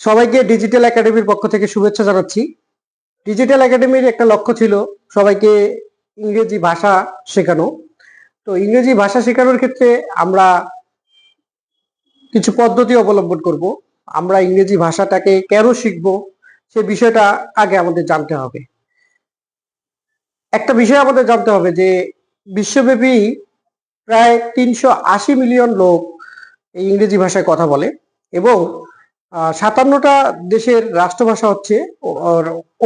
সবাইকে ডিজিটাল একাডেমির পক্ষ থেকে শুভেচ্ছা জানাচ্ছি। ডিজিটাল একাডেমির একটা লক্ষ্য ছিল সবাইকে ইংরেজি ভাষা শেখানো। তো ইংরেজি ভাষা শেখানোর ক্ষেত্রে আমরা কিছু পদ্ধতি অবলম্বন করব। আমরা ইংরেজি ভাষাটাকে কেন শিখব সে বিষয়টা আগে আমাদের জানতে হবে। একটা বিষয় আমাদের জানতে হবে যে বিশ্বব্যাপী প্রায় তিনশো আশি মিলিয়ন লোক ইংরেজি ভাষায় কথা বলে এবং সাতান্নটা দেশের রাষ্ট্রভাষা হচ্ছে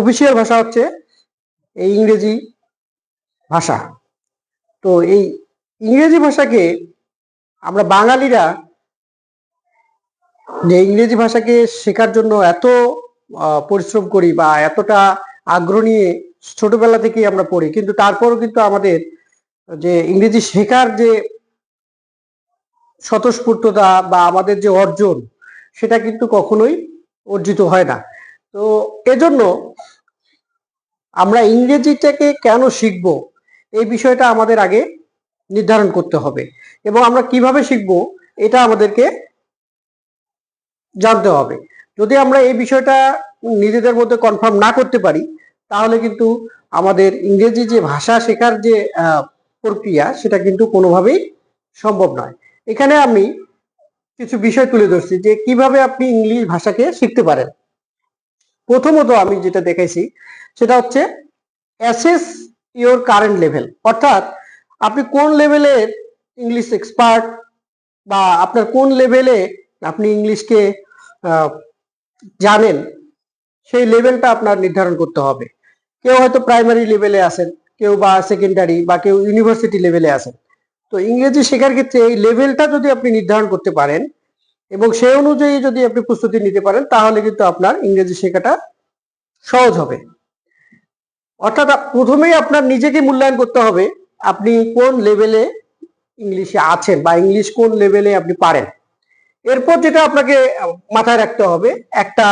অফিসিয়াল ভাষা হচ্ছে এই ইংরেজি ভাষা। তো এই ইংরেজি ভাষাকে আমরা বাঙালিরা যে ইংরেজি ভাষাকে শেখার জন্য এত পরিশ্রম করি বা এতটা আগ্রহ নিয়ে ছোটবেলা থেকেই আমরা পড়ি, কিন্তু তারপরও কিন্তু আমাদের যে ইংরেজি শেখার যে স্বতঃস্ফূর্ততা বা আমাদের যে অর্জন সেটা কিন্তু কখনোই অর্জিত হয় না। তো এজন্য আমরা ইংরেজিটাকে কেন শিখব? এই বিষয়টা আমাদের আগে নির্ধারণ করতে হবে এবং আমরা কীভাবে শিখব এটা আমাদেরকে জানতে হবে। যদি আমরা এই বিষয়টা নিজেদের মধ্যে কনফার্ম না করতে পারি, তাহলে কিন্তু আমাদের ইংরেজি যে ভাষা শেখার যে প্রক্রিয়া সেটা কিন্তু কোনোভাবেই সম্ভব নয়। এখানে আমি কিছু বিষয় তুলে ধরছি যে কীভাবে আপনি ইংলিশ ভাষাকে শিখতে পারেন। প্রথমত আমি যেটা দেখাইছি, সেটা হচ্ছে অ্যাসেস ইওর কারেন্ট লেভেল অর্থাৎ আপনি কোন লেভেলের ইংলিশ এক্সপার্ট বা আপনার কোন লেভেলে আপনি ইংলিশকে জানেন, সেই লেভেলটা আপনার নির্ধারণ করতে হবে। কেউ হয়তো প্রাইমারি লেভেলে আছেন, কেউ বা সেকেন্ডারি বা কেউ ইউনিভার্সিটি লেভেলে আছেন। তো ইংরেজি শেখার ক্ষেত্রে এই লেভেলটা যদি আপনি নির্ধারণ করতে পারেন এবং সেই অনুযায়ী যদি আপনি প্রস্তুতি নিতে পারেন, তাহলে কিন্তু আপনার ইংরেজি শেখাটা সহজ হবে। অর্থাৎ প্রথমেই আপনার নিজেকে মূল্যায়ন করতে হবে, আপনি কোন লেভেলে ইংলিশে আছেন বা ইংলিশ কোন লেভেলে আপনি পারেন। এরপর যেটা আপনাকে মাথায় রাখতে হবে, একটা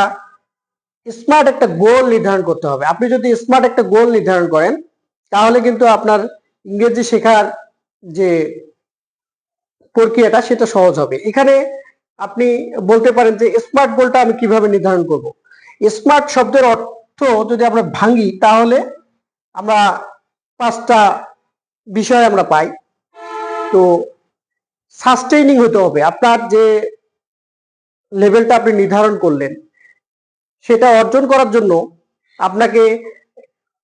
স্মার্ট একটা গোল নির্ধারণ করতে হবে। আপনি যদি স্মার্ট একটা গোল নির্ধারণ করেন, তাহলে কিন্তু আপনার ইংরেজি শেখার যে প্রক্রিয়াটা সেটা সহজ হবে। এখানে আপনি বলতে পারেন যে স্মার্ট গোলটা আমি কীভাবে নির্ধারণ করব। স্মার্ট শব্দের অর্থ যদি আমরা ভাঙি, তাহলে আমরা পাঁচটা বিষয় আমরা পাই। তো সাস্টেইনিং হতে হবে। আপনার যে লেভেলটা আপনি নির্ধারণ করলেন, সেটা অর্জন করার জন্য আপনাকে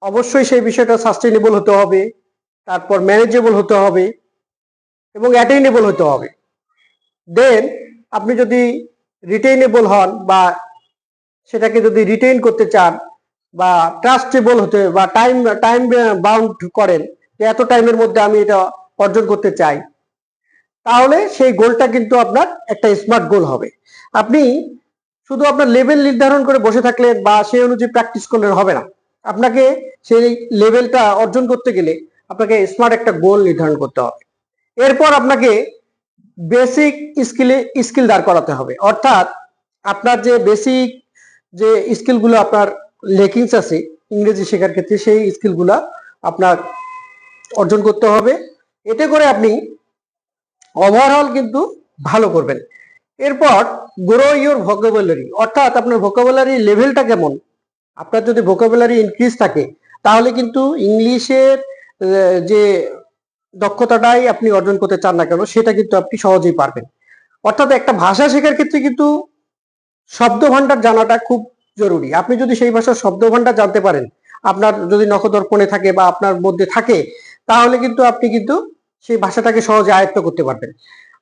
অবশ্যই সেই বিষয়টা সাস্টেইনেবল হতে হবে। তারপর ম্যানেজেবল হতে হবে এবং অ্যাটেইনেবল হতে হবে। দেন আপনি যদি রিটেইনেবল হন বা সেটাকে যদি রিটেইন করতে চান বা ট্রাস্টেবল হতে, বা টাইম টাইম বাউন্ড করেন, যে এত টাইমের মধ্যে আমি এটা অর্জন করতে চাই, তাহলে সেই গোলটা কিন্তু আপনার একটা স্মার্ট গোল হবে। আপনি শুধু আপনার লেভেল নির্ধারণ করে বসে থাকলেন বা সেই অনুযায়ী প্র্যাকটিস করলেন হবে না। আপনাকে সেই লেভেলটা অর্জন করতে গেলে আপনাকে স্মার্ট একটা গোল নির্ধারণ করতে হবে। এরপর আপনাকে বেসিক স্কিলে স্কিল দাঁড় করাতে হবে। অর্থাৎ আপনার যে বেসিক যে স্কিলগুলো আপনার লেকিংস আছে, ইংরেজি শেখার ক্ষেত্রে সেই স্কিলগুলো আপনার অর্জন করতে হবে। এতে করে আপনি ওভারঅল কিন্তু ভালো করবেন। এরপর গ্রো ইউর ভোকাবুলারি অর্থাৎ আপনার ভোকাবুলারি লেভেলটা কেমন? আপনার যদি ভোকাবুলারি ইনক্রিজ থাকে, তাহলে কিন্তু ইংলিশের যে দক্ষতাটাই আপনি অর্জন করতে চান না কেন, সেটা কিন্তু আপনি সহজেই পারবেন। অর্থাৎ একটা ভাষা শেখার ক্ষেত্রে কিন্তু শব্দ ভান্ডার জানাটা খুব জরুরি। আপনি যদি সেই ভাষার শব্দ ভান্ডার জানতে পারেন, আপনার যদি নখদর্পণে থাকে বা আপনার মধ্যে থাকে, তাহলে কিন্তু আপনি কিন্তু সেই ভাষাটাকে সহজে আয়ত্ত করতে পারবেন।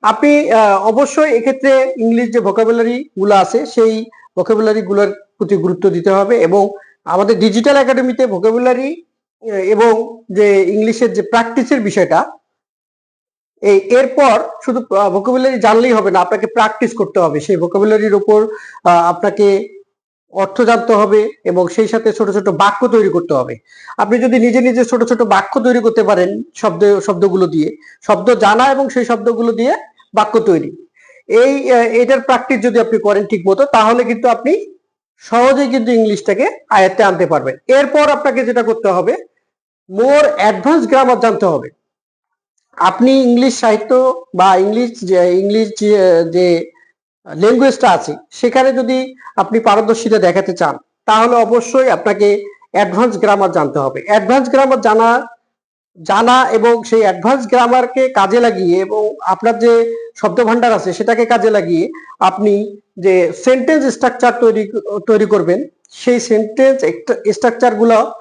আপনি অবশ্যই এক্ষেত্রে ইংলিশ যে ভোকাবুলারি গুলো আছে, সেই ভোকাবুলারি গুলোর প্রতি গুরুত্ব দিতে হবে এবং আমাদের ডিজিটাল একাডেমিতে ভোকাবুলারি এবং যে ইংলিশের যে প্র্যাকটিসের বিষয়টা এই এরপর শুধু ভোকাবুলারি জানলেই হবে না, আপনাকে প্র্যাকটিস করতে হবে। সেই ভোকাবুলারির উপর আপনাকে অর্থ জানতে হবে এবং সেই সাথে ছোট ছোট বাক্য তৈরি করতে হবে। আপনি যদি নিজে নিজে ছোট ছোট বাক্য তৈরি করতে পারেন, শব্দ, শব্দগুলো দিয়ে, শব্দ জানা এবং সেই শব্দগুলো দিয়ে বাক্য তৈরি। এই এটার প্র্যাকটিস যদি আপনি করেন ঠিক মতো তাহলে কিন্তু আপনি সহজেই কিন্তু ইংলিশটাকে আয়ত্তে আনতে পারবেন। এরপর আপনাকে যেটা করতে হবে মোর অ্যাডভান্স গ্রামার জানতে হবে। আপনি ইংলিশ সাহিত্য বা ইংলিশ যে ইংলিশ যে- ল্যাঙ্গুয়েজটা আছে, সেখানে যদি আপনি পারদর্শিতা দেখাতে চান, তাহলে অবশ্যই আপনাকে অ্যাডভান্স গ্রামার জানতে হবে। অ্যাডভান্স গ্রামার জানা জানা এবং সেই অ্যাডভান্স গ্রামারকে কাজে লাগিয়ে এবং আপনার যে শব্দ ভান্ডার আছে, সেটাকে কাজে লাগিয়ে আপনি যে সেন্টেন্স স্ট্রাকচার তৈরি তৈরি করবেন, সেই সেন্টেন্স স্ট্রাকচারগুলো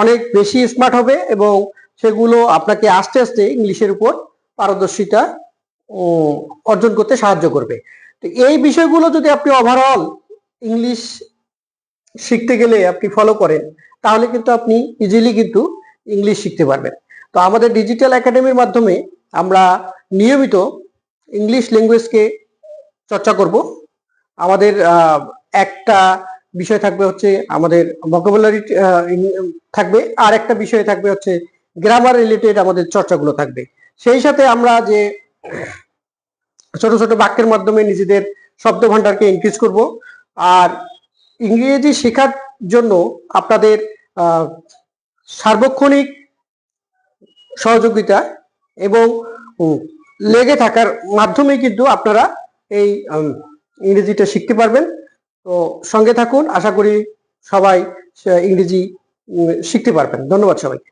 অনেক বেশি স্মার্ট হবে এবং সেগুলো আপনাকে আস্তে আস্তে ইংলিশের উপর পারদর্শিতা অর্জন করতে সাহায্য করবে। তো এই বিষয়গুলো যদি আপনি ওভারঅল ইংলিশ শিখতে গেলে আপনি ফলো করেন, তাহলে কিন্তু আপনি ইজিলি কিন্তু ইংলিশ শিখতে পারবেন। তো আমাদের ডিজিটাল একাডেমির মাধ্যমে আমরা নিয়মিত ইংলিশ ল্যাঙ্গুয়েজকে চর্চা করব। আমাদের একটা বিষয় থাকবে হচ্ছে আমাদের ভোকাবুলারি থাকবে। আর একটা বিষয় থাকবে হচ্ছে গ্রামার রিলেটেড আমাদের চর্চাগুলো থাকবে। সেই সাথে আমরা যে ছোট ছোট বাক্যের মাধ্যমে নিজেদের শব্দ ভান্ডারকে ইনক্রিজ করব। আর ইংরেজি শেখার জন্য আপনাদের সার্বক্ষণিক সহযোগিতা এবং লেগে থাকার মাধ্যমে কিন্তু আপনারা এই ইংরেজিটা শিখতে পারবেন। তো সঙ্গে থাকুন আশা করি সবাই ইংরেজি শিখতে পারবেন। ধন্যবাদ সবাইকে।